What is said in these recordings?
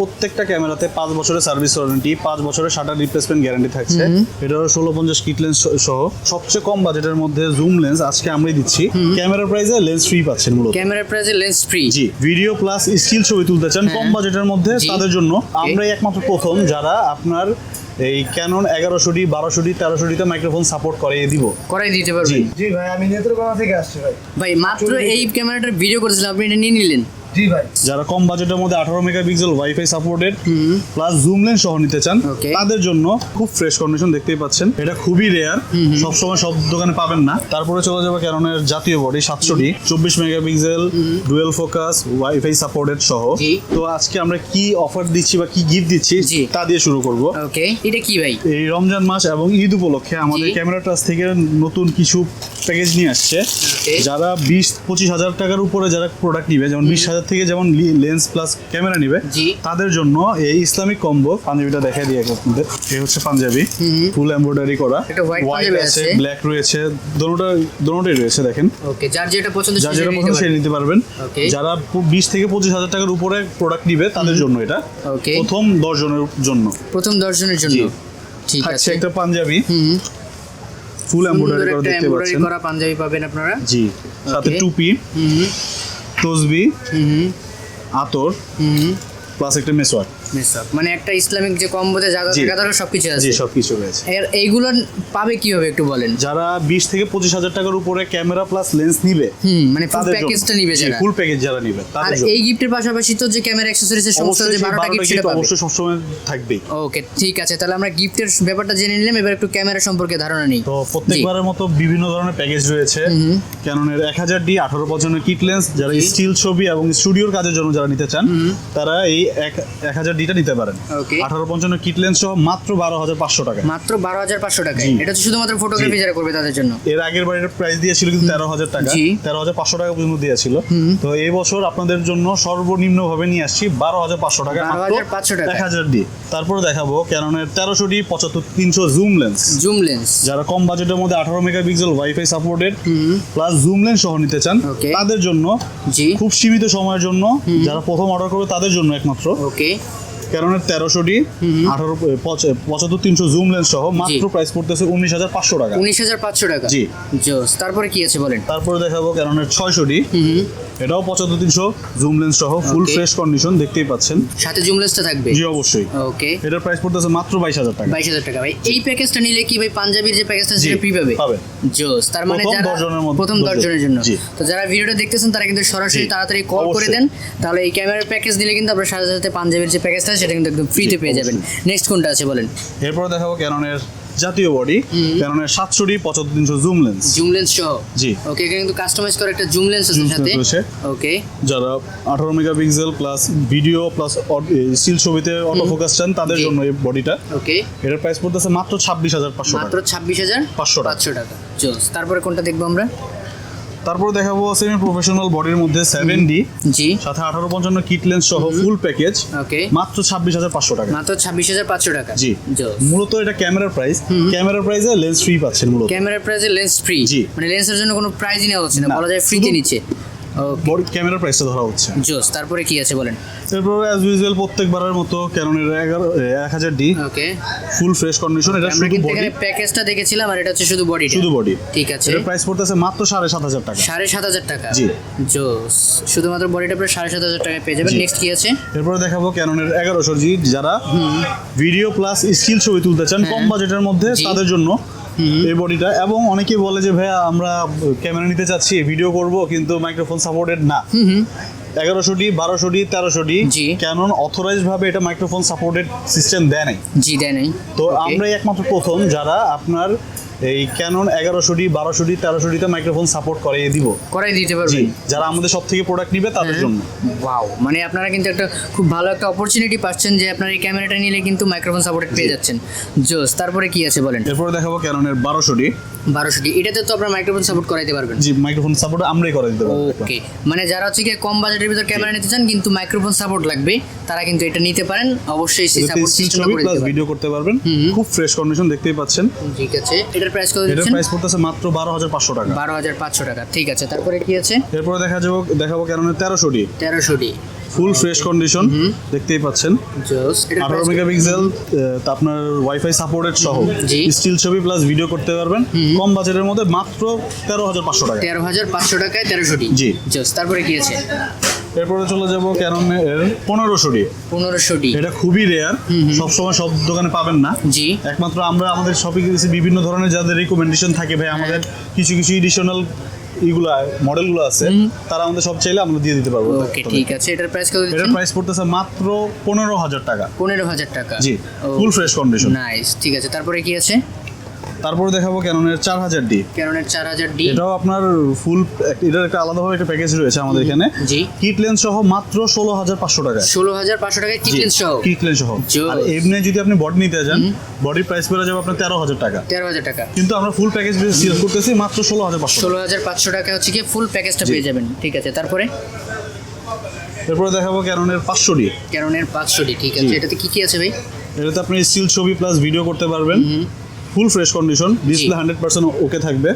প্রত্যেকটা ক্যামেরাতে পাঁচ বছরের সার্ভিস ওয়ারেন্টি পাঁচ বছরের শাটার রিপ্লেসমেন্ট গ্যারান্টি থাকছে। এটা হলো ষোলো পঞ্চাশ কিট লেন্স সহ। সবচেয়ে কম বাজেটের মধ্যে জুম লেন্স আজকে আমরাই দিচ্ছি। ক্যামেরা প্রাইসে লেন্স ফ্রি পাচ্ছেন মূলত। ক্যামেরা প্রাইসে লেন্স ফ্রি জি ভিডিও প্লাস স্টিল ছবি তুলতে চান কম বাজেটের মধ্যে তাদের জন্য। আমরাই একমাত্র প্রথম যারা আপনার এই ক্যানন এগারোশো ডি বারোশো ডি তেরোশো ডিতে মাইক্রোফোন সাপোর্ট করিয়ে দিব। করাই দিতে পারবেন জি। ভাই আমি নেত্রকোনা থেকে আসছি ভাই। ভাই মাত্র এই ক্যামেরাটার ভিডিও করেছিলাম আপনি এটা নিয়ে নিলেন? জি ভাই। যারা কম বাজেটের মধ্যে আঠারো megapixel WiFi supported plus zoom lens সহ নিতে চান তাদের জন্য খুব ফ্রেশ কন্ডিশন দেখতেই পাচ্ছেন। এটা খুবই রেয়ার সবসময় সব দোকানে পাবেন না। তারপরে চলে যাবে ক্যাননের জাতীয় বডি সাতশো ডি চব্বিশ megapixel dual focus WiFi supported সহ। তো আজকে আমরা কি অফার দিচ্ছি বা কি গিফট দিচ্ছি তা দিয়ে শুরু করব। ওকে এটা কি ভাই? এই রমজান মাস এবং ঈদ উপলক্ষে আমাদের ক্যামেরা টাচ থেকে নতুন কিছু প্যাকেজ নিয়ে আসছে। যারা বিশ পঁচিশ হাজার টাকার উপরে যারা প্রোডাক্ট নিবে যেমন বিশ হাজার থেকে যেমন লেন্স প্লাস ক্যামেরা নিবে তাদের জন্য এই ইসলামিক কম্বো পাঞ্জাবিটা দেখাই দিয়ে আপনাদের এই হচ্ছে পাঞ্জাবি ফুল এমব্রয়ডারি করা হোয়াইট আছে। ব্ল্যাক রয়েছে দোনোটা দোনোটাই রয়েছে দেখেন। ওকে যার যেটা পছন্দ যার যেটা পছন্দ নিতে নিতে পারবেন। যারা বিশ থেকে পঁচিশ হাজার টাকার উপরে প্রোডাক্ট নিবে তাদের জন্য এটা। প্রথম দশ জনের জন্য। প্রথম দর্শনের জন্য। ঠিক আছে। একটা পাঞ্জাবি। ফুল এমব্রয়ডারি করা দেখতে পাচ্ছেন। করা পাঞ্জাবি পাবেন আপনারা। জি। সাথে টুপি। হুম। তসবি আতর প্লাস একটা মেসওয়াক মেসআপ মানে একটা ইসলামিক যে কম্বোতে জি। থাকা দরকার সবকিছু জি আছে সবকিছু রয়েছে। এর এইগুলো পাবে কীভাবে একটু বলেন? যারা বিশ থেকে পঁচিশ হাজার টাকার উপরে ক্যামেরা প্লাস লেন্স নিবে হুম মানে ফুল প্যাকেজটা নিবে যারা। ফুল প্যাকেজ যারা নিবে আর এই গিফটের পাশাপাশি তো যে ক্যামেরা অ্যাক্সেসরিজের সমস্ত যে 12টা গিফট সেটা পাবে। অবশ্যই সবসময় থাকবেই। ওকে ঠিক আছে তাহলে আমরা গিফটের ব্যাপারটা জেনে নিলাম এবার একটু ক্যামেরা সম্পর্কে ধারণা নেই। তো প্রত্যেকবারের মতো বিভিন্ন ধরনের প্যাকেজ রয়েছে। ক্যাননের এক হাজার ডি আঠারো বছরের কিট লেন্স যারা স্টিল ছবি এবং স্টুডিওর কাজের জন্য যারা নিতে চান তারা এই এক এক হাজার ডিটা নিতে পারেন। ওকে আঠারো পঞ্চান্ন কিট লেন্স সহ মাত্র বারো হাজার পাঁচশো টাকা মাত্র বারো হাজার পাঁচশো টাকায়। জি। এটা তো শুধুমাত্র ফটোগ্রাফি। যারা করবে তাদের জন্য। এর আগের বারের প্রাইস দিয়েছিল কিন্তু তেরো হাজার টাকা। তেরো হাজার পাঁচশো টাকা পর্যন্ত দিয়েছিল। তো এই বছর আপনাদের জন্য সর্বনিম্ন ভাবে নিয়ে আসছি বারো হাজার পাঁচশো টাকা। 12,500 টাকা। এক হাজার ডি তারপরে দেখাবো ক্যাননের তেরোশো ডি পঁচাত্তর তিনশো জুম লেন্স জুম লেন্স যারা কম বাজেটের মধ্যে আঠারো megapixel WiFi supported plus zoom lens সহ নিতে চান তাদের জন্য জি। খুব সীমিত সময়ের জন্য যারা প্রথম অর্ডার করবে তাদের জন্য একমাত্র। ওকে ক্যাননের তেরোশো ডি আঠারো পঁচাত্তর তিনশো জুম লেন্স সহ মাত্র প্রাইস পড়তেছে উনিশ হাজার পাঁচশো টাকা। উনিশ হাজার পাঁচশো টাকা? জি। জোস তারপরে কি আছে বলেন? তারপরে দেখাবো ক্যাননের ছয়শো ডি এটাও পঁচাত্তর তিনশো জুম লেন্স সহ ফুল. ফ্রেশ কন্ডিশন দেখতেই পাচ্ছেন। সাথে জুম লেন্সটা থাকবে? জি অবশ্যই। ওকে এটার প্রাইস পড়তেছে মাত্র বাইশ হাজার টাকা। বাইশ হাজার টাকা। ভাই এই প্যাকেজটা নিলে কি ভাই পাঞ্জাবির যে প্যাকেজটা সেটা ফ্রি পাবে? পাবে। জোস। তার মানে প্রথম যারা প্রথম দশজন। দশজনের জন্য। তো যারা ভিডিওটা দেখতেছেন তারা কিন্তু সরাসরি তাড়াতাড়ি কল করে দেন। তাহলে এই ক্যামেরার প্যাকেজ দিলে কিন্তু আপনার সাথে সাথে পাঞ্জাবের যে প্যাকেজটা সেটা কিন্তু একদম ফ্রিতে পেয়ে যাবেন। নেক্সট কোনটা আছে বলেন? এরপর দেখাবো ক্যাননের জাতীয় বডি কারণ সাতশোটি পঁচাত্তর তিনশো জুম লেন্স জুম লেন্স সহ? জি। ওকে এখানে কিন্তু কাস্টমাইজ করা একটা জুম লেন্স আছে সাথে। ওকে যারা আঠারো megapixel plus video plus still ছবিতে অটো ফোকাস চান তাদের জন্য এই বডিটা ওকে এটার প্রাইস পড়তেছে মাত্র ছাব্বিশ হাজার পাঁচশো মাত্র টাকা ছাব্বিশ হাজার 500 টাকা। পাঁচশো টাকা। তারপরে কোনটা দেখব আমরা? তারপর দেখাবো সেমি প্রফেশনাল বডির মধ্যে সেভেন ডি জি। সাথে আঠারো পঞ্চান্ন কিট লেন্স সহ ফুল প্যাকেজ ওকে মাত্র ছাব্বিশ হাজার পাঁচশো টাকা। মাত্র ছাব্বিশ হাজার পাঁচশো টাকা। জি। মূলত এটা ক্যামেরার প্রাইস ক্যামেরার প্রাইসে লেন্স ফ্রি পাচ্ছেন মূলত। ক্যামেরার প্রাইসে লেন্স ফ্রি জি। মানে লেন্সের জন্য কোনো প্রাইজই নেওয়া হচ্ছে না। বলা যায় ফ্রিতে নিচ্ছে। বড় ক্যামেরার প্রাইসটা ধরা হচ্ছে। জোস তারপরে কি আছে বলেন? এরপর অ্যাজ ইউজুয়াল প্রত্যেকবারের মতো এগারো এক হাজার D okay full fresh condition এটা শুধু বডি এখানে প্যাকেজটা দেখেছিলাম আর এটা হচ্ছে শুধু বডি শুধু বডি ঠিক আছে। এটার প্রাইস পড়তেছে মাত্র সাড়ে সাত হাজার টাকা। সাড়ে সাত হাজার টাকা? জি। জোস শুধুমাত্র বডিটা সাত হাজার টাকায় পেয়ে যাবেন। নেক্সট কি আছে? এরপরে দেখাবো ক্যাননের এগারোশো জি যারা ভিডিও প্লাস স্টিল ছবি তুলতে চান কম বাজেটের মধ্যে হ্যাঁ। তাদের জন্য। এই বডিটা এবং অনেকেই বলে যে ভাইয়া আমরা ক্যামেরা নিতে চাচ্ছি ভিডিও করব কিন্তু মাইক্রোফোন সাপোর্টেড না। এগারোশো ডি বারোশো ডি তেরোশো ডি ক্যানন অথরাইজ ভাবে এটা মাইক্রোফোন সাপোর্টেড সিস্টেম দেয় নাই। জি দেয় নাই। তো. আমরাই একমাত্র প্রথম যারা আপনার এই ক্যানন এগারোশো ডি বারোশো ডি মাইক্রোফোন সাপোর্ট করিয়ে দিব। করাই দিতে পারবে? যারা আমাদের সব থেকে প্রোডাক্ট নিবে তাদের জন্য। ওয়াও মানে আপনারা কিন্তু একটা খুব ভালো একটা অপরচুনিটি পাচ্ছেন যে আপনার এই ক্যামেরাটা নিলে কিন্তু মাইক্রোফোন সাপোর্টেড পেয়ে যাচ্ছেন। জোস তারপরে কি আছে বলেন? এরপরে দেখাবো ক্যাননের বারোশো ডি বারোশোটি এটাতে তো আপনার মাইক্রোফোন সাপোর্ট করাইতে পারবেন। জি মাইক্রোফোন সাপোর্ট আমরাই করে দিতে পারব। ওকে মানে যারা হচ্ছে গিয়ে কম বাজেটের ভিতর ক্যামেরা নিতে চান কিন্তু মাইক্রোফোন সাপোর্ট লাগবে তারা কিন্তু এটা নিতে পারেন। অবশ্যই সেই সাপোর্ট সিস্টেম করে দিতে ভিডিও করতে পারবেন। খুব ফ্রেশ কন্ডিশন দেখতেই পাচ্ছেন। ঠিক আছে এটার প্রাইস কত এটার প্রাইস পড়তেছে মাত্র বারো হাজার পাঁচশো টাকা। বারো হাজার পাঁচশো টাকা। ঠিক আছে তারপরে কি আছে? এরপরে দেখা যাব দেখাবো ক্যাননের তেরোশো ডি তেরোশো ডি ফুল ফ্রেশ কন্ডিশন দেখতেই পাচ্ছেন। জোস এটা আঠারো মেগাপিক্সেল আপনার ওয়াইফাই সাপোর্টেড সহ। স্টিল ছবি প্লাস ভিডিও করতে পারবেন। কম বাজেটের মধ্যে মাত্র তেরো হাজার পাঁচশো টাকা। তেরো হাজার পাঁচশো টাকায় তেরোশোটি। জি। তারপরে কি আছে? এরপরে চলে যাব ক্যাননের পনেরোশো ডি। পনেরোশোটি এটা খুবই রেয়ার সবসময় সব দোকানে পাবেন না। জি। একমাত্র আমরা আমাদের শপিং বিভিন্ন ধরনের যাদের রিকমেন্ডেশন থাকে ভাই আমাদের কিছু কিছু এডিশনাল ইগুলো মডেলগুলো আছে তারা আমাদের সব চাইলে আমরা দিয়ে দিতে পারব। ওকে ঠিক আছে। এটার প্রাইস কত এটার প্রাইস পড়তেছে মাত্র পনেরো হাজার টাকা। পনেরো হাজার টাকা। জি ফুল ফ্রেশ কন্ডিশন নাইস ঠিক আছে। তারপরে কি আছে? তারপরে দেখাবো ক্যাননের চার হাজার ডি ক্যারনের চার হাজার ডি এটাও আপনার ফুল এটার একটা আলাদাভাবে একটা প্যাকেজ রয়েছে আমাদের এখানে। জি। কিট লেন্স সহ মাত্র ষোলো হাজার পাঁচশো টাকা। ষোলো হাজার পাঁচশো টাকায় কিটলেন সহ। কিট লেন্স সহ। আর এমনি যদি আপনি বডি নিতে যান বডির প্রাইস পড়ে যাবে আপনার তেরো হাজার টাকা। তেরো হাজার টাকা। কিন্তু আমরা ফুল প্যাকেজ সিলেক্ট করতেছি মাত্র ষোলো হাজার পাঁচশো ষোলো হাজার পাঁচশো টাকা হচ্ছে কি ফুল প্যাকেজটা পেয়ে যাবেন। ঠিক আছে তারপরে? এরপরে দেখাবো ক্যাননের পাঁচশো ডি ক্যারনের পাঁচশোটি ঠিক আছে। এটাতে কি কি আছে ভাই? এটাতে আপনি স্টিল ছবি প্লাস ভিডিও করতে পারবেন। Full fresh condition display hundred percent okay থাকবে।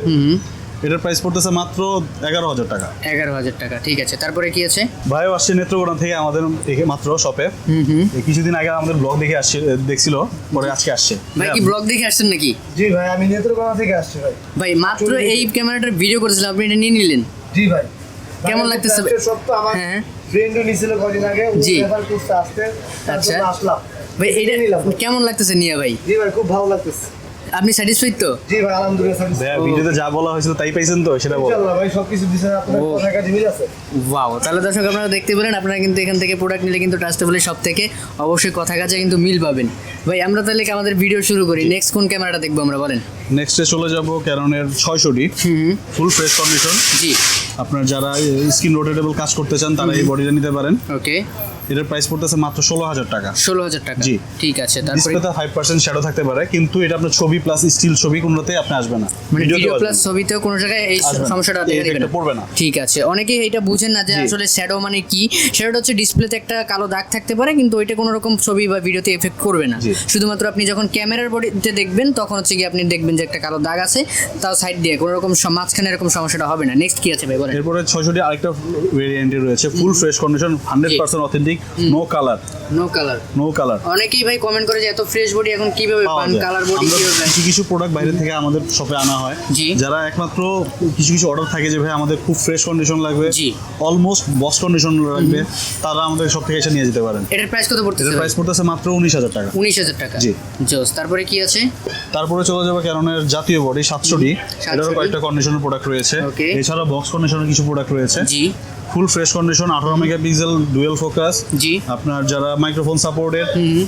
এটার প্রাইস পড়তেছে মাত্র এগারো হাজার টাকা। এগারো হাজার টাকা ঠিক আছে। তারপরে কি আছে? ভাইও আসছে নেত্রকোনা থেকে আমাদের এখে মাত্র শপে কিছুদিন আগে আমাদের ব্লগ দেখে আসছে দেখছিল পরে আজকে আসছে। ভাই কি ব্লগ দেখে আসছেন নাকি? জি ভাই আমি নেত্রকোনা থেকে আসছি ভাই। ভাই মাত্র এই ক্যামেরাটার ভিডিও করেছিলাম আপনি এটা নিয়ে নিলেন। জি ভাই। কেমন লাগতেছে? সব তো আমার হ্যাঁ। ফ্রেন্ডও নিছিল কদিন আগে ও জি। আসতে আচ্ছা। আসলাম। ভাই এটা নিলাম। কেমন লাগতেছে নিয়ে ভাই? জি ভাই খুব ভালো লাগতেছে। আপনি স্যাটিসফাইড তো? জি ভাই আলহামদুলিল্লাহ। ভাইয়া ভিডিওতে যা বলা হয়েছিল তাই পাইছেন তো সেটা বল। ইনশাআল্লাহ ভাই সবকিছু দিছেন আপনার ও। কথা কাজে মিল আছে। ওয়াও তাহলে দর্শক আপনারা দেখতে পেলেন আপনারা কিন্তু এখান থেকে প্রোডাক্ট নিলে কিন্তু ট্রাস্টেবলের সব থেকে অবশ্যই কথা কাজে কিন্তু মিল পাবেন। ভাই আমরা তাহলে কি আমাদের ভিডিও শুরু করি? নেক্সট কোন ক্যামেরাটা দেখব আমরা বলেন। নেক্সটে চলে যাব ক্যারনের ছয়শো ডি হুম। ফুল ফ্রেশ কন্ডিশন জি। আপনার যারা স্কিন রোটেটেবল কাজ করতে চান তারা এই বডিটা নিতে পারেন। ওকে এটার প্রাইস পড়তেছে মাত্র ষোলো হাজার টাকা। ষোলো হাজার টাকা। জি। ঠিক আছে তারপরে ফাইভ পার্সেন্ট শ্যাডো থাকতে পারে কিন্তু এটা আপনার ছবি প্লাস স্টিল ছবি কোনোটাতে আপনি আসবে না। ভিডিও প্লাস না। ছবিতেও কোনো জায়গায় এই সমস্যাটা দেখা দেবে effect না পড়বে না। ঠিক আছে। অনেকেই এটা বুঝেন না যে আসলে শ্যাডো মানে কি। শ্যাডো হচ্ছে ডিসপ্লেতে একটা কালো দাগ থাকতে পারে কিন্তু ওইটা কোনো রকম ছবি বা ভিডিওতে এফেক্ট করবে না। শুধুমাত্র আপনি যখন ক্যামেরার বডিতে দেখবেন তখন হচ্ছে কি আপনি দেখবেন যে একটা কালো দাগ আছে তাও সাইড দিয়ে। কোনো রকম মাঝখানে এরকম সমস্যাটা হবে না। নেক্সট কি আছে ভাই বলেন। এরপরে ছয়শোটি আরেকটা ভেরিয়েন্টে রয়েছে। Full fresh condition hundred percent authentic no colour no colour no colour অনেকেই ভাই কমেন্ট করে যে এত ফ্রেশ বডি এখন কীভাবে পান কালার বডি কীভাবে কিছু কিছু প্রোডাক্ট বাইরে থেকে আমাদের শপে আনা হয়। যারা একমাত্র কিছু কিছু অর্ডার থাকে যে ভাই আমাদের খুব ফ্রেশ কন্ডিশন লাগবে জি। অলমোস্ট বস কন্ডিশন লাগবে তারা আমাদের সব থেকে এসে নিয়ে যেতে পারেন। এটার প্রাইস কত পড়তেছে এটার প্রাইস পড়তেছে মাত্র উনিশ হাজার টাকা। উনিশ হাজার টাকা। জি। জোস তারপরে কি আছে? তারপরে চলে যাবে ক্যাননের জাতীয় বডি সাতশো ডি। 700D এটারও কয়েকটা কন্ডিশনের প্রোডাক্ট রয়েছে. এছাড়া বক্স কন্ডিশনের কিছু প্রোডাক্ট রয়েছে। জি। ফুল ফ্রেশ কন্ডিশন আঠারো মেগাপিক্সেল ডুয়েল ফোকাস জি। আপনার যারা মাইক্রোফোন সাপোর্টেড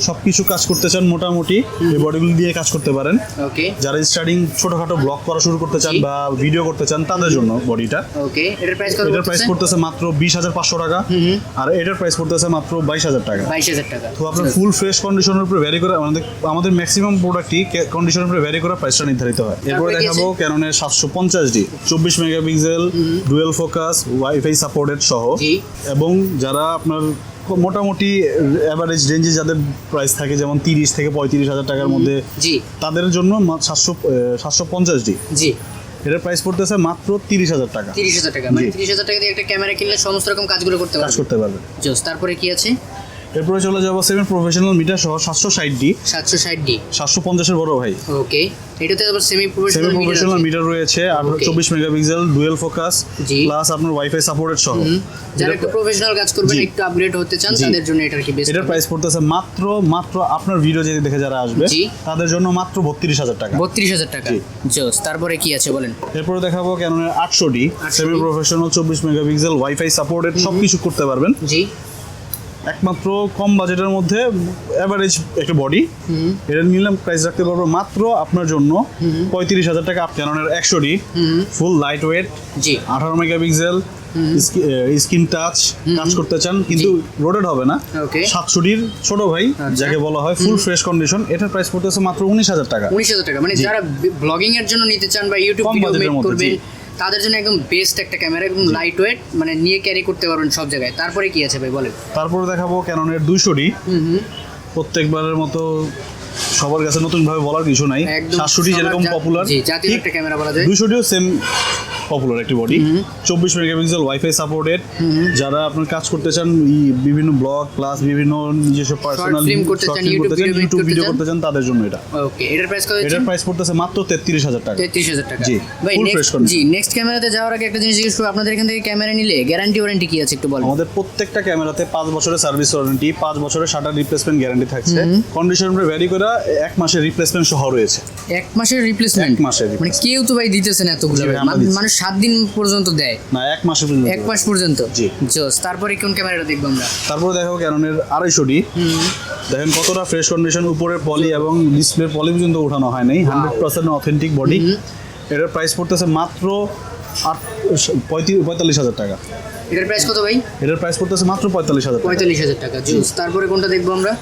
সবকিছু কাজ করতে চান মোটামুটি এই বডিগুলো দিয়ে কাজ করতে পারেন। ওকে যারা স্টার্টিং ছোটখাটো ব্লগ করা শুরু করতে চান বা ভিডিও করতে চান তাদের জন্য বডিটা ওকে এটার প্রাইস কত এটার প্রাইস পড়তেছে? মাত্র বিশ হাজার পাঁচশো টাকা। আর এটার প্রাইস পড়তেছে মাত্র বাইশ হাজার টাকা। বাইশ হাজার টাকা। তো আপনার ফুল ফ্রেশ কন্ডিশনের উপরে ভ্যারি করে আমাদের আমাদের ম্যাক্সিমাম প্রোডাক্টই কন্ডিশনের উপরে ভ্যারি করে প্রাইসটা নির্ধারিত হয়। এরপরে দেখাবো ক্যাননের সাতশো পঞ্চাশ ডি চব্বিশ megapixel dual focus wifi supported সহ। এবং যারা আপনার মোটামুটি অ্যাভারেজ রেঞ্জে যাদের প্রাইস থাকে যেমন তিরিশ থেকে পঁয়ত্রিশ হাজার টাকার মধ্যে জি। তাদের জন্য সাতশো সাতশো পঞ্চাশ ডি। জি। এটার প্রাইস পড়তেছে মাত্র তিরিশ হাজার টাকা। তিরিশ হাজার টাকা। মানে তিরিশ হাজার টাকা দিয়ে একটা ক্যামেরা কিনলে সমস্ত রকম কাজগুলো করতে কাজ পারবে। করতে পারবে। জোস তারপরে কি আছে? এরপরে চলে যাব সেভেন প্রফেশনাল মিটার সহ সাতশো ষাট ডি সাতশো ষাট ডি সাতশো পঞ্চাশের বড় ভাই। ওকে এটাতে আবার সেমি প্রফেশনাল প্রফেশনাল মিটার রয়েছে আর Okay. চব্বিশ মেগাপিক্সেল ডুয়েল ফোকাস প্লাস আপনার ওয়াইফাই সাপোর্টেড সহ। যারা একটু প্রফেশনাল কাজ করবেন একটু আপগ্রেড হতে চান তাদের জন্য এটার কি বেস্ট এটার প্রাইস পড়তেছে মাত্র মাত্র আপনার ভিডিও যদি দেখে যারা আসবে তাদের জন্য মাত্র বত্রিশ হাজার টাকা। বত্রিশ হাজার টাকা। জি। জোস তারপরে কি আছে বলেন? এরপরে দেখাবো ক্যাননের আটশো ডি 800D সেমি প্রফেশনাল চব্বিশ মেগাপিক্সেল ওয়াইফাই সাপোর্টেড সবকিছু করতে পারবেন। জি। একমাত্র কম বাজেটের মধ্যে অ্যাভারেজ একটা বডি এটা নিলাম প্রাইস রাখতে পারব মাত্র আপনার জন্য পঁয়ত্রিশ হাজার টাকা ক্যাননের একশো ডি। ফুল লাইট ওয়েট জি। আঠারো মেগাপিক্সেল স্ক্রিন টাচ কাজ করতে চান কিন্তু রোডেড হবে না. সাতশোটির ছোট ভাই আচ্ছা। যাকে বলা হয় ফুল ফ্রেশ কন্ডিশন এটার প্রাইস পড়তেছে মাত্র উনিশ হাজার টাকা। উনিশ হাজার টাকা মানে যারা ব্লগিং এর জন্য নিতে চান বা ইউটিউব কম ভিডিও বাজেটের মেক মধ্যে, করবেন। তাদের জন্য একদম বেস্ট একটা ক্যামেরা একদম লাইট ওয়েট মানে নিয়ে ক্যারি করতে পারবেন সব জায়গায়। তারপরে কি আছে ভাই বলেন। তারপরে দেখাবো ক্যাননের দুইশো ডি প্রত্যেকবারের মতো সবার কাছে নতুন ভাবে বলার কিছু নাই। সাতষট্টি যেরকম পপুলার একটা ক্যামেরা বলা যায়। দুইশোটিও সেম পপুলার একটি বডি চব্বিশ মেগাপিক্সেল ওয়াইফাই সাপোর্টেড যারা আপনার কাজ করতে চান বিভিন্ন ব্লগ প্লাস বিভিন্ন নিজস্ব পার্সোনাল করতে চান, ইউটিউব ভিডিও করতে চান তাদের জন্য এটা। ওকে এটার প্রাইস কত এটার প্রাইস পড়তেছে মাত্র তেত্রিশ হাজার টাকা। তেত্রিশ হাজার টাকা। জি, ভাই জি নেক্সট ক্যামেরাতে যাওয়ার আগে একটা জিনিস জিজ্ঞেস করব আপনাদের এখান থেকে ক্যামেরা নিলে গ্যারান্টি ওয়ারেন্টি কি আছে একটু বলেন। আমাদের প্রত্যেকটা ক্যামেরাতে পাঁচ বছরের সার্ভিস ওয়ারেন্টি পাঁচ বছরের শাটার রিপ্লেসমেন্ট গ্যারান্টি থাকছে। কন্ডিশন ভ্যারি করে এক মাসের রিপ্লেসমেন্ট সহ রয়েছে। এক মাসের রিপ্লেসমেন্ট এক মাসের মানে কেউ তো ভাই দিতেছে না এতগুলো মানুষ সাত দিন পর্যন্ত দেয়। না এক মাসের পর্যন্ত এক মাস পর্যন্ত? জি। জোস তারপরে কোন ক্যামেরাটা দেখব আমরা? তারপরে দেখাবো ক্যাননের আড়াইশোটি দেখেন কতটা ফ্রেশ কন্ডিশন উপরের পলি এবং ডিসপ্লে পলি পর্যন্ত ওঠানো হয় নাই। হান্ড্রেড পার্সেন্ট অথেন্টিক বডি এটার প্রাইস পড়তেছে মাত্র আট পঁয়তাল্লিশ হাজার টাকা। এটার প্রাইস কত ভাই? এটার প্রাইস পড়তেছে মাত্র পঁয়তাল্লিশ হাজার টাকা। পঁয়তাল্লিশ হাজার টাকা। জোস তারপরে কোনটা দেখব আমরা?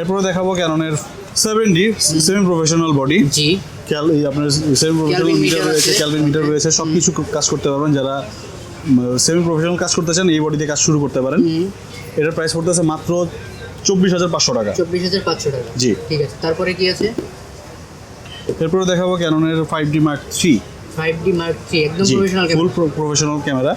এরপরে দেখাবো ক্যাননের সেভেন্টি সেমি প্রফেশনাল বডি জি। ক্যাল এই আপনার সেমি প্রফেশনাল মিটার রয়েছে। ক্যালভিন মিটার রয়েছে সব কিছু কাজ করতে পারবেন যারা সেমি প্রফেশনাল কাজ করতে চান এই বডিতে কাজ শুরু করতে পারেন। এটার প্রাইস পড়তেছে মাত্র চব্বিশ হাজার পাঁচশো টাকা। চব্বিশ হাজার পাঁচশো টাকা। জি। ঠিক আছে তারপরে কি আছে? এরপরে দেখাবো ক্যাননের five D mark three five D mark three একদম professional full camera professional camera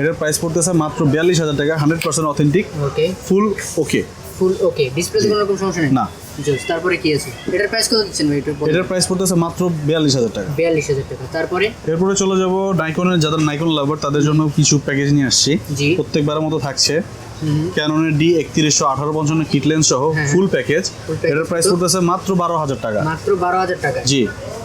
এটার প্রাইস পড়তেছে মাত্র বিয়াল্লিশ হাজার টাকা hundred percent authentic okay full okay full okay ডিসপ্লেতে কোনো রকম সমস্যা নেই? না। জোস তারপরে কি আছে? এটার প্রাইস কত দিচ্ছেন ভাই এটা এটার প্রাইস পড়তেছে মাত্র বিয়াল্লিশ হাজার টাকা। বিয়াল্লিশ হাজার টাকা। তারপরে? এরপরে চলে যাব নাইকনের যাদের নাইকন লাভার তাদের জন্য কিছু প্যাকেজ নিয়ে আসছি। প্রত্যেকবারের মতো থাকছে। ক্যাননের ডি একত্রিশশো আঠারো পঞ্চান্ন কিটলেন্স সহ। ফুল প্যাকেজ এটার প্রাইস পড়তেছে মাত্র বারো হাজার টাকা। মাত্র বারো হাজার টাকা। জি।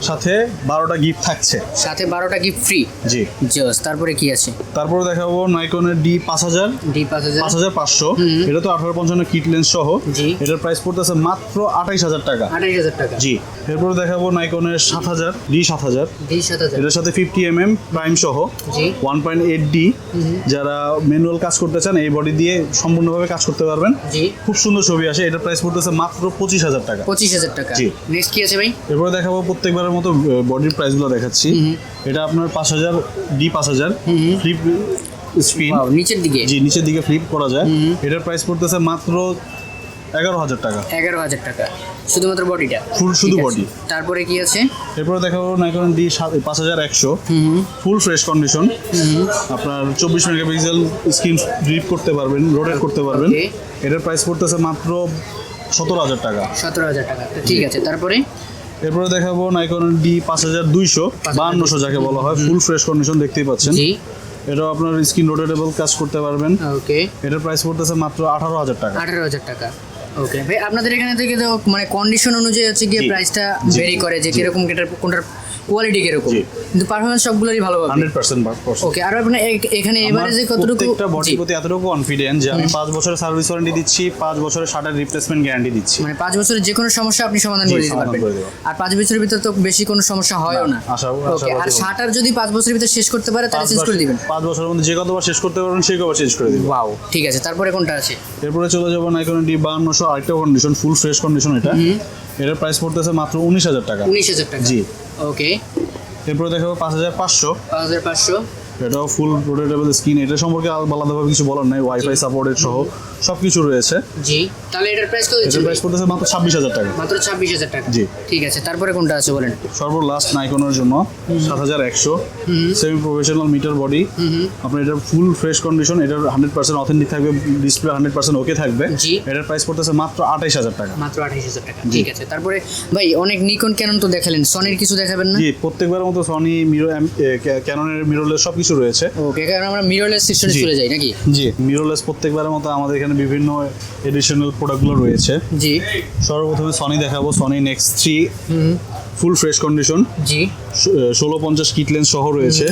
সাথে বারোটা গিফট থাকছে। সাথে বারোটা গিফট ফ্রি জি। জোস তারপরে কি আছে? তারপরে দেখাবো নাইকনের ডি পাঁচ হাজার। ডি পাঁচ হাজার। পাঁচ হাজার পাঁচশো। এটা তো আঠারো পঞ্চান্ন কিটলেন্স সহ। জি। এটার প্রাইস পড়তেছে মাত্র আঠাইশ হাজার টাকা। আঠাশ হাজার টাকা। জি। এরপরে দেখাবো নাইকনের সাত হাজার ডি সাত হাজার। ডি সাত হাজার। এটার সাথে ফিফটি এম এম প্রাইম সহ। জি। ওয়ান পয়েন্ট এইট ডি যারা ম্যানুয়াল কাজ করতে চান এই বডি দিয়ে সম্পূর্ণভাবে কাজ করতে পারবেন। জি। খুব সুন্দর ছবি আসে এটার প্রাইস পড়তেছে মাত্র পঁচিশ হাজার টাকা। পঁচিশ হাজার টাকা। জি। নেক্সট কি আছে ভাই? এরপরে দেখাবো প্রত্যেকবারের মতো বডির প্রাইসগুলো দেখাচ্ছি। এটা আপনার পাঁচ হাজার ডি পাঁচ হাজার ফ্লিপ স্পিন নিচের দিকে। জি নিচের দিকে ফ্লিপ করা যায়। এটার প্রাইস পড়তেছে মাত্র এগারো হাজার টাকা। এগারো হাজার টাকা। শুধুমাত্র বডিটা? Full শুধু body। তারপরে কি আছে? এরপরে দেখাবো নাইকন ডি পাঁচ হাজার একশো। ফুল ফ্রেশ কন্ডিশন আপনার চব্বিশ মেগাপিক্সেল স্ক্রিন রিপ করতে পারবেন রোটেট করতে পারবেন। এটার প্রাইস পড়তেছে মাত্র সতেরো হাজার টাকা। সতেরো হাজার টাকা। ঠিক আছে তারপরে? এরপরে দেখাবো নাইকন ডি পাঁচ হাজার দুইশো বাহান্নশো যাকে বলা হয় ফুল ফ্রেশ কন্ডিশন দেখতেই পাচ্ছেন। এটাও আপনার স্ক্রিন রোটেটেবল কাজ করতে পারবেন। ওকে এটার প্রাইস পড়তেছে মাত্র আঠারো হাজার টাকা। আঠারো হাজার টাকা। ওকে ভাই আপনাদের এখানে থেকে তো মানে কন্ডিশন অনুযায়ী হচ্ছে গিয়ে প্রাইসটা। ভেরি করে যে কীরকম কোনটার কোয়ালিটি কীরকম? কিন্তু পারফরমেন্স সবগুলোরই ভালো পাবে হান্ড্রেড পার্সেন্ট ওকে আর আপনার এ- এখানে এভারেজে কতটুকু? প্রত্যেকটা বডির প্রতি এতটুকু কনফিডেন্ট যে আমি পাঁচ বছরের সার্ভিস ওয়ারেন্টি দিচ্ছি পাঁচ বছরের শাটার রিপ্লেসমেন্ট গ্যারান্টি দিচ্ছি। মানে পাঁচ বছরের যে কোনো সমস্যা আপনি সমাধান করে দিতে পারবেন। আর পাঁচ বছরের ভিতর তো বেশি কোনো সমস্যা হয়ও না ওকে আর শাটার যদি পাঁচ বছরের ভিতর শেষ করতে পারে তাহলে চেঞ্জ করে দিবেন। পাঁচ বছরের মধ্যে যে কতবার শেষ করতে পারবেন সেই কবার চেঞ্জ করে দিবেন। ওয়াও ঠিক আছে। তারপরে কোনটা আছে? এরপরে চলে যাব নাইকন ডি বাহান্নশো আরেকটা কন্ডিশন ফুল ফ্রেশ কন্ডিশন এটা। এটার প্রাইস পড়তেছে মাত্র উনিশ হাজার টাকা। উনিশ হাজার টাকা। জি। ওকে এরপরে দেখাবো পাঁচ হাজার পাঁচশো। পাঁচ হাজার পাঁচশো। এটাও ফুল রোটেটেবল স্ক্রিন এটা সম্পর্কে আল- আলাদাভাবে কিছু বলার নাই ওয়াইফাই সাপোর্টেড সহ সব কিছু রয়েছে। জি তাহলে এটার প্রাইস কত এটার প্রাইস পড়তেছে মাত্র ছাব্বিশ হাজার টাকা। মাত্র ছাব্বিশ হাজার টাকা। জি। ঠিক আছে তারপরে কোনটা আছে বলেন? সর্বলাস্ট নাইকনের জন্য সাত হাজার একশো। সেমি প্রফেশনাল মিটার বডি আপনার এটা ফুল ফ্রেশ কন্ডিশন এটার হান্ড্রেড পার্সেন্ট অথেন্টিক থাকবে ডিসপ্লে হান্ড্রেড পার্সেন্ট ওকে থাকবে। জি। এটার প্রাইস পড়তেছে মাত্র আঠাইশ হাজার টাকা। মাত্র আঠাশ হাজার টাকা। ঠিক আছে তারপরে ভাই অনেক নিকন ক্যানন তো দেখালেন সনির কিছু দেখাবেন না? জি প্রত্যেকবারের মতো সনি মিরো ক্যাননের মিরোলেস সব কিছু রয়েছে। ওকে কারণ আমরা মিররলেস সিস্টেমে চলে যাই নাকি? জি মিরোলেস প্রত্যেকবারের মতো আমাদের এখানে বিভিন্ন এডিশনাল প্রোডাক্টগুলো রয়েছে। জি। সর্বপ্রথমে সনি দেখাবো Sony next three full fresh condition জি। ষোলো পঞ্চাশ কিট লেন্স সহ রয়েছে।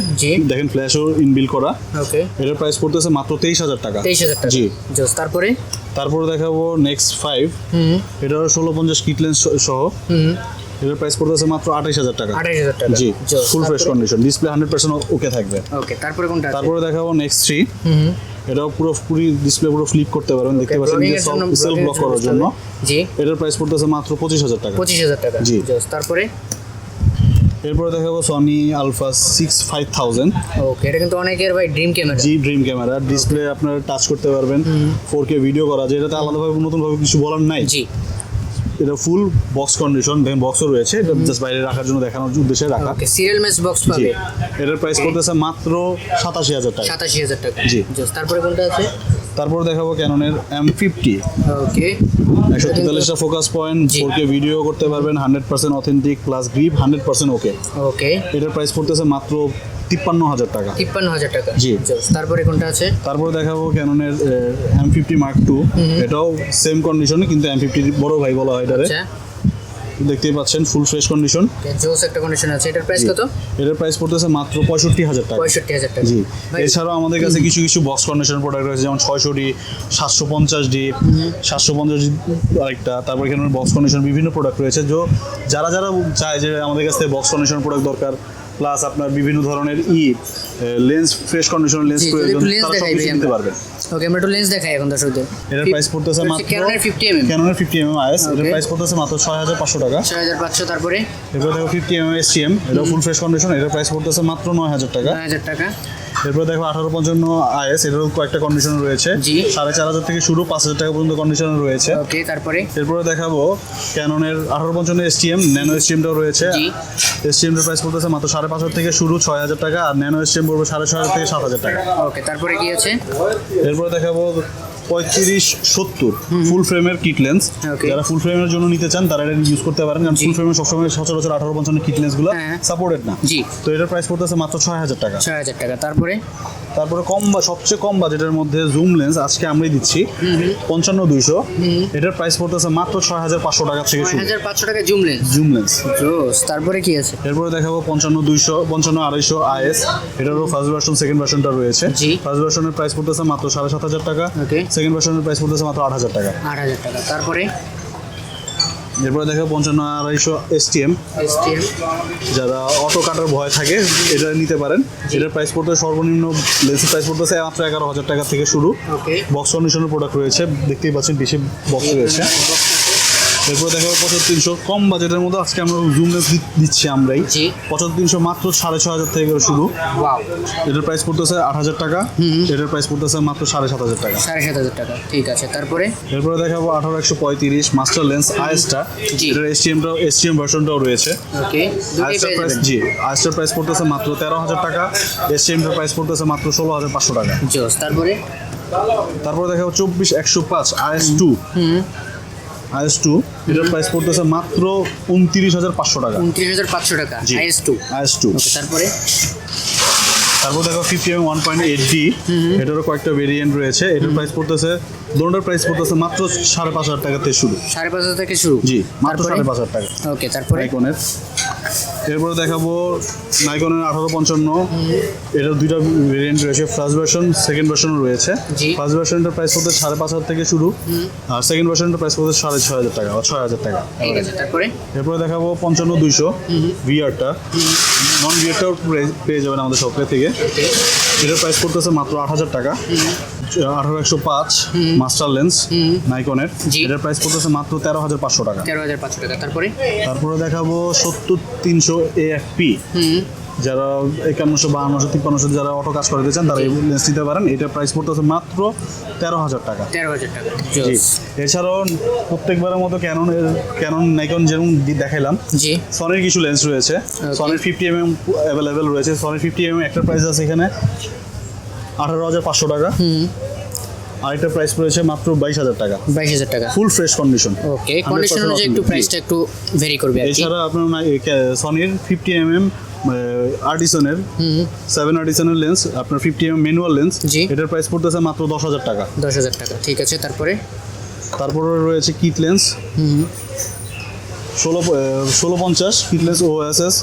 দেখেন ফ্ল্যাশও ইনবিল করা। ওকে এটার প্রাইস পড়তেছে মাত্র তেইশ হাজার টাকা। তেইশ হাজার টাকা। জি। তারপরে? তারপরে দেখাবো নেক্সট ফাইভ এটার ষোলো পঞ্চাশ কিট লেন্স সহ। এটার প্রাইস পড়তেছে মাত্র আঠাইশ হাজার টাকা। আঠাশ হাজার টাকা। জি full fresh condition display hundred percent okay থাকবে। ওকে তারপরে কোনটা আছে? তারপরে দেখাবো নেক্সট থ্রি হুম এটাও পুরো পুরি ডিসপ্লে পুরো ফ্লিপ করতে পারবেন। দেখতে পাচ্ছেন যে সেলফ ব্লক করার জন্য জি। এটার প্রাইস পড়তেছে মাত্র পঁচিশ হাজার টাকা। পঁচিশ হাজার টাকা। জি। তারপরে? এরপরে দেখাবো Sony alpha six five thousand okay এটা কিন্তু অনেকের ভাই ড্রিম ক্যামেরা জি ড্রিম ক্যামেরা ডিসপ্লে আপনার টাচ করতে পারবেন। ফোর কে ভিডিও করা যায় এটাতে আলাদাভাবে নতুনভাবে কিছু বলার নাই। জি। এটা ফুল বক্স কন্ডিশন দেখেন বক্সও রয়েছে এটা জাস্ট বাইরে রাখার জন্য দেখানোর উদ্দেশ্যে রাখা। ওকে সিরিয়াল ম্যাচ বক্স পাবে। এটার প্রাইস পড়তেছে মাত্র সাতাশি হাজার টাকা। সাতাশি হাজার টাকা। জি। তারপরে কোনটা আছে? তারপর দেখাবো ক্যাননের এম ফিফটি ওকে একশো তেতাল্লিশটা ফোকাস পয়েন্ট জি। ফোরকে ভিডিও করতে পারবেন hundred percent authentic plus grip hundred percent okay okay এটার প্রাইস পড়তেছে মাত্র তিপ্পান্ন হাজার টাকা। তিপ্পান্ন হাজার টাকা। জি। তারপরে কোনটা আছে? তারপর দেখাবো ক্যাননের এম ফিফটি মার্ক টু এটাও সেম কন্ডিশনে কিন্তু এম ফিফটি বড় ভাই বলা হয় এটারে। আচ্ছা। দেখতেই পাচ্ছেন ফুল ফ্রেশ কন্ডিশন জোস একটা কন্ডিশন আছে। এটার প্রাইস কত? এটার প্রাইস পড়তেছে মাত্র পঁয়ষট্টি হাজার টাকা। পঁয়ষট্টি হাজার টাকা। জি। এছাড়াও আমাদের কাছে কিছু কিছু বক্স কন্ডিশন প্রোডাক্ট রয়েছে যেমন ছয়শো ডি সাতশো পঞ্চাশ ডি সাতশো পঞ্চাশ ডি আরেকটা। তারপর এখানে বক্স কন্ডিশন বিভিন্ন প্রোডাক্ট রয়েছে। যে যারা যারা চায় যে আমাদের কাছ বক্স কন্ডিশন প্রোডাক্ট দরকার প্লাস আপনার বিভিন্ন ধরনের ই লেন্স ফ্রেশ কন্ডিশনের লেন্স প্রয়োজন তারা সব কিছু নিতে পারবেন। ওকে আমরা একটু লেন্স দেখাই এখন দর্শকদের। এটার প্রাইস পড়তেছে মাত্র ক্যানোনের ফিফটি এম এম ক্যানোনের ফিফটি এম এম আইএস এটার. প্রাইস পড়তেছে মাত্র ছয় হাজার পাঁচশো টাকা। ছয় হাজার পাঁচশো তারপরে? এরপর দেখো fifty M M S M এটা ফুল ফ্রেশ কন্ডিশন এটার প্রাইস পড়তেছে মাত্র নয় হাজার টাকা। নয় হাজার টাকা। এরপর দেখো আঠারো পঞ্চান্ন আইএস এটারও কয়েকটা কন্ডিশন রয়েছে। জি। সাড়ে চার হাজার থেকে শুরু পাঁচ হাজার টাকা পর্যন্ত কন্ডিশন রয়েছে। ওকে তারপরে? এরপরে দেখাবো ক্যাননের আঠারো পঞ্চান্ন এসটিএম ন্যানো এসটিএমটাও রয়েছে। জি। এসটিএমটার প্রাইস পড়তেছে মাত্র সাড়ে পাঁচ হাজার থেকে শুরু ছয় হাজার টাকা আর ন্যানো এসটিএম পড়বে সাড়ে ছয় হাজার থেকে সাত হাজার টাকা। ওকে তারপরে কি আছে? এরপরে দেখাবো পঁয়ত্রিশ সত্তর। ফুল ফ্রেমের কিট লেন্স যারা ফুল ফ্রেমের জন্য নিতে চান তারা এটা ইউজ করতে পারেন। কারণ। ফুল ফ্রেমের সবসময় সচরাচর আঠারো পঞ্চান্ন কিট লেন্সগুলো হ্যাঁ। সাপোর্টেড না। জি। তো এটার প্রাইস পড়তেছে মাত্র ছয় হাজার টাকা। ছয় হাজার টাকা। তারপরে? তারপরে কম বা সবচেয়ে কম বাজেটের মধ্যে জুম লেন্স আজকে আমরাই দিচ্ছি। পঞ্চান্ন দুইশো। এটার প্রাইস পড়তেছে মাত্র ছয় হাজার পাঁচশো টাকা থেকে ছয় হাজার পাঁচশো টাকা জুম লেন্স জুম লেন্স তারপরে কি আছে? এরপরে দেখাবো পঞ্চান্ন দুইশো পঞ্চান্ন আড়াইশো আইএস। এটারও ফার্স্ট ভার্সন সেকেন্ড ভার্সনটা রয়েছে। ফার্স্ট ভার্সনের প্রাইস পড়তেছে মাত্র সাড়ে সাত হাজার টাকা. সেকেন্ড ভার্সনের প্রাইস পড়তেছে মাত্র আট হাজার টাকা। আট হাজার টাকা। তারপরে? এরপরে দেখো পঞ্চান্ন আড়াইশো এসটিএম এসটিএম যারা অটো কাটার ভয় থাকে এটা নিতে পারেন। এটার প্রাইস পড়তে সর্বনিম্ন লেন্সের প্রাইস পড়তেছে মাত্র এগারো হাজার টাকা থেকে শুরু। বক্স কন্ডিশনের প্রোডাক্ট রয়েছে দেখতেই পাচ্ছেন বেশি বক্স রয়েছে। এরপর দেখা যাবে পঁচাত্তর তিনশো। কম বাজেটের মধ্যে আজকে আমরা জুম লেন্স দিচ্ছি আমরাই। পঁচাত্তর তিনশো মাত্র সাড়ে ছয় হাজার থেকে শুরু। এটার প্রাইস পড়তেছে আট হাজার টাকা। এটার প্রাইস পড়তেছে মাত্র সাড়ে সাত হাজার টাকা। সাড়ে সাত হাজার টাকা। ঠিক আছে তারপরে? এরপরে দেখাবো আঠারো একশো পঁয়ত্রিশ মাস্টার লেন্স আইএসটা। এটার এসটিএমটাও এসটিএম ভার্সনটাও রয়েছে। আইএসটার প্রাইস জি আইএসটার প্রাইস পড়তেছে মাত্র তেরো হাজার টাকা। এসটিএমটার প্রাইস পড়তেছে মাত্র ষোলো হাজার পাঁচশো টাকা। তারপরে? তারপরে দেখাবো চব্বিশ একশো পাঁচ আইএস টু আইএস টু এটার প্রাইস পড়তেছে মাত্র উনত্রিশ হাজার পাঁচশো টাকা। উনত্রিশ হাজার পাঁচশো টাকা আইএস টু। IS two. তারপরে? তারপর দেখো fifty M one point eight D এটারও কয়েকটা ভেরিয়েন্ট রয়েছে। এটার প্রাইস পড়তেছে দোনোটার প্রাইস পড়তেছে মাত্র সাড়ে পাঁচ হাজার টাকা থেকে শুরু। সাড়ে পাঁচ হাজার থেকে শুরু। জি মাত্র সাড়ে পাঁচ হাজার টাকা। ওকে তারপরে? নাইকনের এরপরে দেখাবো নাইকনের আঠারো পঞ্চান্ন। এটার দুইটা ভেরিয়েন্ট রয়েছে ফার্স্ট ভার্সন সেকেন্ড ভার্সনও রয়েছে। ফার্স্ট ভার্সনটার প্রাইস পড়তে সাড়ে পাঁচ হাজার থেকে শুরু আর সেকেন্ড ভার্সনটার প্রাইস পড়তে সাড়ে ছয় হাজার টাকা বা ছয় হাজার টাকা। এরপরে দেখাবো পঞ্চান্ন দুইশো ভিআরটা নন ভিআরটাও পেয়ে যাবেন আমাদের শপে থেকে। এটার প্রাইস পড়তেছে মাত্র আট হাজার টাকা। আঠারো একশো পাঁচ মাস্টার লেন্স নাইকনের। এটার প্রাইস পড়তেছে মাত্র তেরো হাজার পাঁচশো টাকা। তেরো হাজার পাঁচশো টাকা। তারপরে? তারপরে দেখাবো সত্তর তিনশো এ এক পি যারা একান্নশো বাহান্নশো তিপ্পান্নশো যারা অটো কাজ করতে চান তারা এই লেন্স নিতে পারেন। এটার প্রাইস পড়তেছে মাত্র তেরো হাজার টাকা। তেরো হাজার টাকা। জি। এছাড়াও প্রত্যেকবারের মতো ক্যানন ক্যানন নাইকন যেরকম দেখাইলাম জি। সনির কিছু লেন্স রয়েছে। সনির ফিফটি এম এম অ্যাভেলেবেল রয়েছে। সনির ফিফটি এম একটা প্রাইস আছে এখানে আঠারো হাজার পাঁচশো টাকা। হুম। আরেকটা প্রাইস রয়েছে মাত্র বাইশ হাজার টাকা। বাইশ হাজার টাকা। Full fresh condition okay condition অনুযায়ী একটু প্রাইসটা একটু ভেরি করবে এছাড়া আপনার সনির ফিফটি এম এম আর্টিসনের হুম। সেভেন আর্টিসনের লেন্স আপনার ফিফটি এম ম্যানুয়াল লেন্স। এটার প্রাইস পড়তেছে মাত্র দশ হাজার টাকা। দশ হাজার টাকা ঠিক আছে তারপরে? তারপরে রয়েছে কিট লেন্স হুম। ষোলো ষোলো পঞ্চাশ কিট ও এস এস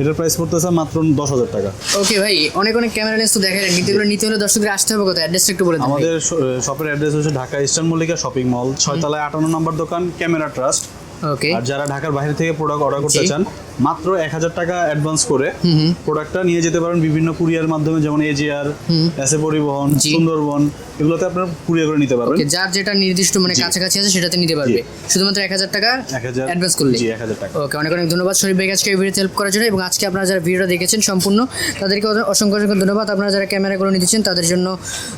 এটার প্রাইস পড়তেছে মাত্র দশ হাজার টাকা। ওকে ভাই অনেক অনেক ক্যামেরা লেন্স তো দেখালেন কিন্তু এগুলো নিতে হলে দর্শকদের আসতে হবে কোথায়? অ্যাড্রেসটা একটু বলে আমাদের শপের অ্যাড্রেস হচ্ছে Dhaka eastern Mallika shopping mall ছয়তলায় আটান্ন নম্বর দোকান ক্যামেরা ট্রাস্ট। ওকে আর যারা ঢাকার বাইরে থেকে প্রোডাক্ট অর্ডার করতে চান মাত্র এক হাজার টাকা অ্যাডভান্স করে প্রোডাক্টটা নিয়ে যেতে পারেন বিভিন্ন কুরিয়ার মাধ্যমে যেমন এজিআর এসে পরিবহন। সুন্দরবন এগুলোতে আপনারা কুরিয়ার করে নিতে পারবেন। যার যেটা নির্দিষ্ট মানে। কাছাকাছি আছে সেটাতে নিতে পারবে। শুধুমাত্র এক হাজার টাকা এক হাজার অ্যাডভান্স করলে। জি এক হাজার টাকা। ওকে অনেক অনেক ধন্যবাদ শরীফ ভাই আজকে ভিডিওতে হেল্প করার জন্য এবং আজকে আপনারা যারা ভিডিওটা দেখেছেন সম্পূর্ণ তাদেরকে অসংখ্য অসংখ্য ধন্যবাদ। আপনারা যারা ক্যামেরাগুলো নিতেছেন তাদের জন্য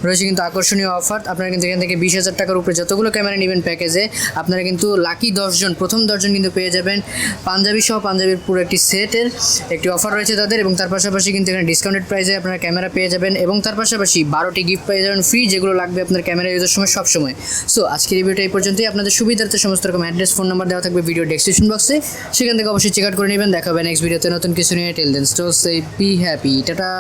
রয়েছে কিন্তু আকর্ষণীয় অফার আপনারা কিন্তু এখান থেকে বিশ হাজার টাকার উপরে যতগুলো ক্যামেরা নেবেন প্যাকেজে আপনারা কিন্তু লাকি দশজন প্রথম দশজন কিন্তু পেয়ে যাবেন। পাঞ্জাবি সহ পাঞ্জাবির পুরো একটি সেটের একটি অফার রয়েছে তাদের এবং তার পাশাপাশি কিন্তু এখানে ডিসকাউন্টেড প্রাইসে আপনারা ক্যামেরা পেয়ে যাবেন এবং তার পাশাপাশি বারোটি গিফট পেয়ে যাবেন ফ্রি যেগুলো লাগবে আপনার ক্যামেরা ইউজের সময় সবসময়। সো আজকের ভিডিওটা এই পর্যন্তই। আপনাদের সুবিধার্থে সমস্ত রকম অ্যাড্রেস ফোন নাম্বার দেওয়া থাকবে ভিডিও ডেসক্রিপশন বক্সে সেখান থেকে অবশ্যই চেক আউট করে নেবেন। দেখাবেন নেক্সট ভিডিওতে নতুন কিছু নিয়ে। টেল দেন স্টোর সে বি হ্যাপি টাটা।